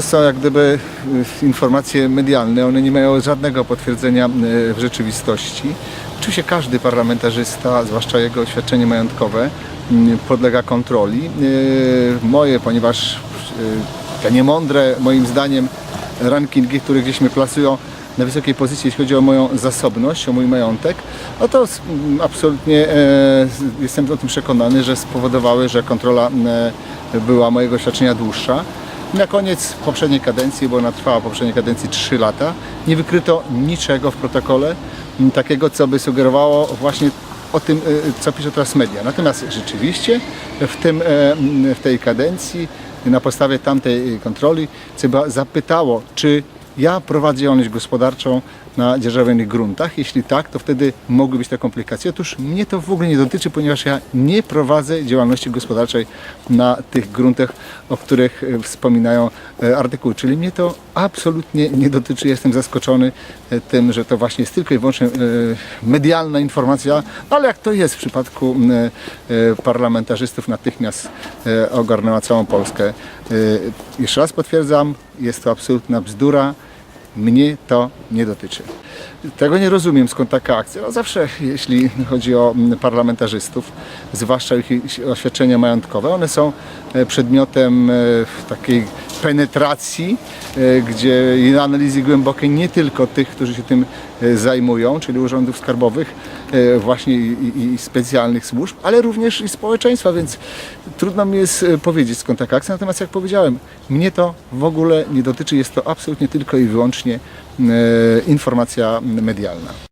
to są jak gdyby y, informacje medialne, one nie mają żadnego potwierdzenia y, w rzeczywistości. Oczywiście każdy parlamentarzysta, zwłaszcza jego oświadczenie majątkowe, y, podlega kontroli. Y, Moje, ponieważ te niemądre, moim zdaniem, rankingi, które gdzieś mnie plasują na wysokiej pozycji, jeśli chodzi o moją zasobność, o mój majątek, no to s- m, absolutnie e, jestem o tym przekonany, że spowodowały, że kontrola e, była mojego świadczenia dłuższa. Na koniec poprzedniej kadencji, bo ona trwała poprzedniej kadencji 3 lata, nie wykryto niczego w protokole takiego, co by sugerowało właśnie o tym, e, co pisze teraz media. Natomiast rzeczywiście w, tym, e, w tej kadencji na podstawie tamtej kontroli CBA zapytało, czy ja prowadzę działalność gospodarczą na dzierżawionych gruntach. Jeśli tak, to wtedy mogły być te komplikacje. Otóż mnie to w ogóle nie dotyczy, ponieważ ja nie prowadzę działalności gospodarczej na tych gruntach, o których e, wspominają e, artykuły. Czyli mnie to absolutnie nie dotyczy. Jestem zaskoczony e, tym, że to właśnie jest tylko i wyłącznie medialna informacja, ale jak to jest w przypadku parlamentarzystów, natychmiast ogarnęła całą Polskę. Jeszcze raz potwierdzam, jest to absolutna bzdura. Mnie to nie dotyczy. Tego nie rozumiem, skąd taka akcja. No zawsze, jeśli chodzi o mm, parlamentarzystów, zwłaszcza ich oświadczenia majątkowe, one są e, przedmiotem e, takiej penetracji, e, gdzie analizy głębokiej nie tylko tych, którzy się tym e, zajmują, czyli urzędów skarbowych, e, właśnie i, i, specjalnych służb, ale również i społeczeństwa, więc trudno mi jest powiedzieć skąd taka akcja. Natomiast jak powiedziałem, mnie to w ogóle nie dotyczy, jest to absolutnie tylko i wyłącznie informacja medialna.